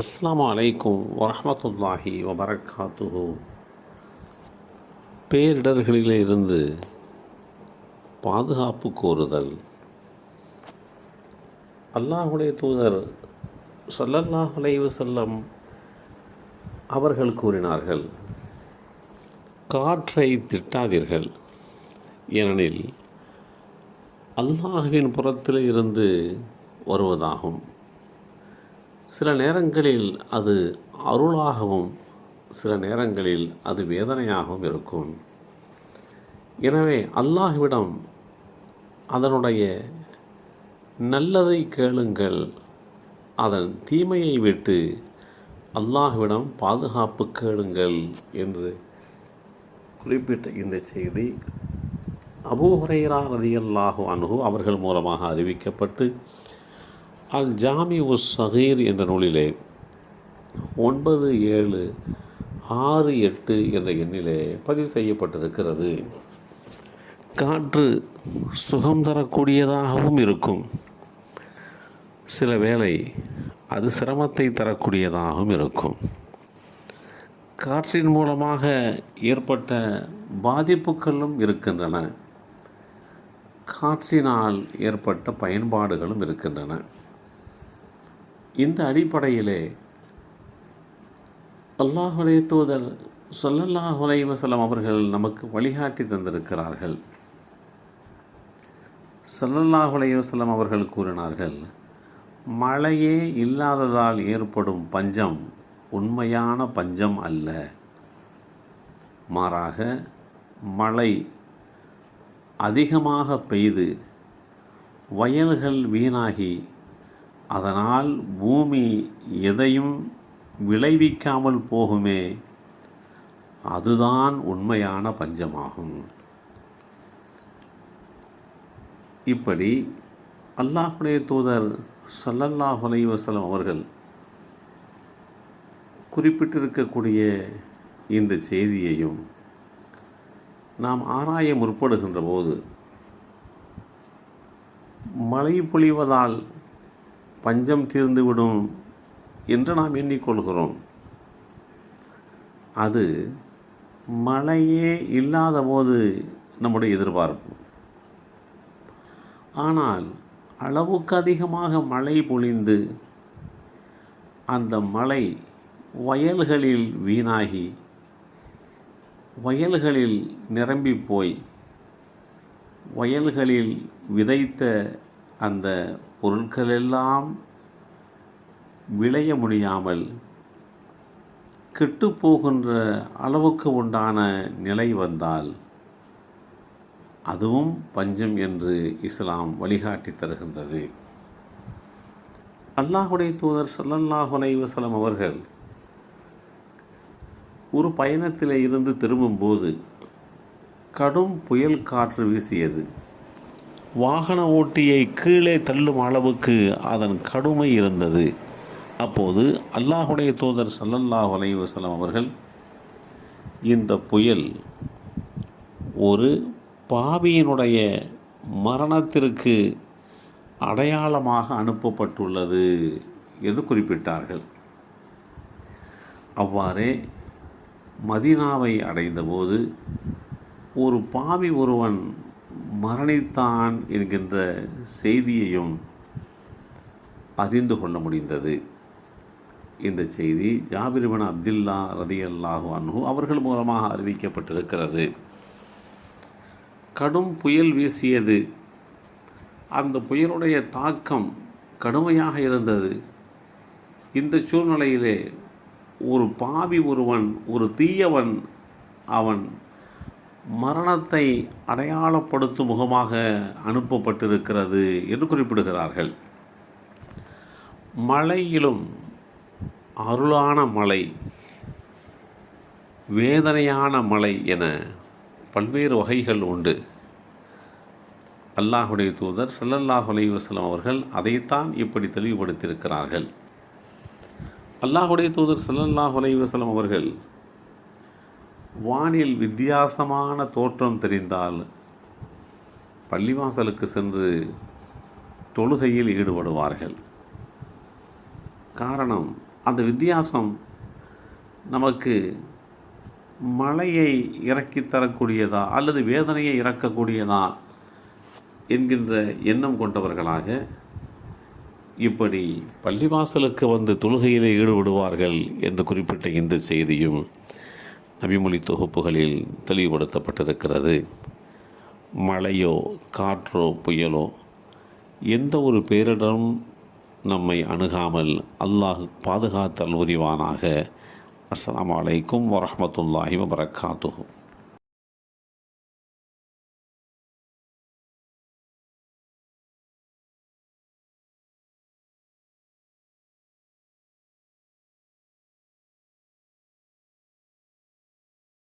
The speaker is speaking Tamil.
அஸ்லாம் அலைக்கும் வரமத்துல்லாஹி வபரகாத்துஹு பேரிடர்களிலிருந்து பாதுகாப்பு கோருதல். அல்லாஹுடைய தூதர் சல்லல்லாஹ் அலைவு செல்லம் அவர்கள் கூறினார்கள் காற்றை திட்டாதீர்கள். ஏனெனில் அல்லாஹுவின் புறத்தில் இருந்து வருவதாகும். சில நேரங்களில் அது அருளாகவும் சில நேரங்களில் அது வேதனையாகவும் இருக்கும். எனவே அல்லாஹ்விடம் அதனுடைய நல்லதை கேளுங்கள். அதன் தீமையை விட்டு அல்லாஹ்விடம் பாதுகாப்பு கேளுங்கள் என்று குறிப்பிட்ட இந்த செய்தி அபூ ஹுரைரா ரதியல்லாஹு அவர்கள் மூலமாக அறிவிக்கப்பட்டு அல் ஜாமி உஸ் சகீர் என்ற நூலிலே ஒன்பது ஏழு ஆறு எட்டு என்ற எண்ணிலே பதிவு செய்யப்பட்டிருக்கிறது. காற்று சுகம் தரக்கூடியதாகவும் இருக்கும். சில வேளை அது சிரமத்தை தரக்கூடியதாகவும் இருக்கும். காற்றின் மூலமாக ஏற்பட்ட பாதிப்புகளும் இருக்கின்றன. காற்றினால் ஏற்பட்ட பயன்பாடுகளும் இருக்கின்றன. இந்த அடிப்படையிலே அல்லாஹுடைய தூதர் சொல்லல்லாஹ் வசலம் அவர்கள் நமக்கு வழிகாட்டி தந்திருக்கிறார்கள். சல்லல்லாஹ் வசலம் அவர்கள் கூறினார்கள் மழையே இல்லாததால் ஏற்படும் பஞ்சம் உண்மையான பஞ்சம் அல்ல. மாறாக மழை அதிகமாக பெய்து வயல்கள் வீணாகி அதனால் பூமி எதையும் விளைவிக்காமல் போகுமே அதுதான் உண்மையான பஞ்சமாகும். இப்படி அல்லாஹுடைய தூதர் சல்லல்லாஹ் அலைவசலம் அவர்கள் குறிப்பிட்டிருக்கக்கூடிய இந்த செய்தியையும் நாம் ஆராய முற்படுகின்ற போது மழை பொழிவதால் பஞ்சம் தீர்ந்துவிடும் என்று நாம் எண்ணிக்கொள்கிறோம். அது மழையே இல்லாத போது நம்முடைய எதிர்பார்ப்பு. ஆனால் அளவுக்கு அதிகமாக மழை பொழிந்து அந்த மழை வயல்களில் வீணாகி வயல்களில் நிரம்பி போய் வயல்களில் விதைத்த அந்த பொருட்களெல்லாம் விளைய முடியாமல் கெட்டுப்போகின்ற அளவுக்கு உண்டான நிலை வந்தால் அதுவும் பஞ்சம் என்று இஸ்லாம் வழிகாட்டி தருகின்றது. அல்லாஹுடைய தூதர் சல்லல்லாஹு அலைவசலம் அவர்கள் ஒரு பயணத்தில் இருந்து திரும்பும்போது கடும் புயல் காற்று வீசியது. வாகன ஓட்டியை கீழே தள்ளும் அளவுக்கு அதன் கடுமை இருந்தது. அப்போது அல்லாஹுடைய தூதர் சல்லல்லாஹ் அலைவசலம் அவர்கள் இந்த புயல் ஒரு பாவியினுடைய மரணத்திற்கு அடையாளமாக அனுப்பப்பட்டுள்ளது என்று குறிப்பிட்டார்கள். அவ்வாறே மதினாவை அடைந்தபோது ஒரு பாவி ஒருவன் மரணித்தான் என்கின்ற செய்தியையும் அறிந்து கொள்ள முடிந்தது. இந்த செய்தி ஜாபிரிபன் அப்துல்லா ரதி அல்லாஹு அன்ஹு அவர்கள் மூலமாக அறிவிக்கப்பட்டிருக்கிறது. கடும் புயல் வீசியது. அந்த புயலுடைய தாக்கம் கடுமையாக இருந்தது. இந்த சூழ்நிலையிலே ஒரு பாவி ஒருவன் ஒரு தீயவன் அவன் மரணத்தை அடையாளப்படுத்தும் முகமாக அனுப்பப்பட்டிருக்கிறது என்று குறிப்பிடுகிறார்கள். மழையிலும் அருளான மழை வேதனையான மழை என பல்வேறு வகைகள் உண்டு. அல்லாஹுடைய தூதர் சல்லல்லாஹ் அலைவசலம் அவர்கள் அதைத்தான் இப்படி தெளிவுபடுத்தியிருக்கிறார்கள். அல்லாஹுடைய தூதர் சல்லல்லாஹ் அலைவசலம் அவர்கள் வானில் வித்தியாசமான தோற்றம் தெரிந்தால் பள்ளிவாசலுக்கு சென்று தொழுகையில் ஈடுபடுவார்கள். காரணம் அந்த வித்தியாசம் நமக்கு மழையை இறக்கி தரக்கூடியதா அல்லது வேதனையை இறக்கக்கூடியதா என்கின்ற எண்ணம் கொண்டவர்களாக இப்படி பள்ளிவாசலுக்கு வந்து தொழுகையிலே ஈடுபடுவார்கள் என்று குறிப்பிட்ட இந்த செய்தியும் நபிமொழி தொகுப்புகளில் தெளிவுபடுத்தப்பட்டிருக்கிறது. மழையோ காற்றோ புயலோ எந்த ஒரு பேரிடரும் நம்மை அணுகாமல் அல்லாஹ் பாதுகாத்தல் உரிவானாக. அஸ்லாம் வலைக்கும் வரமத்துல்லாஹி வபரகாத்துஹு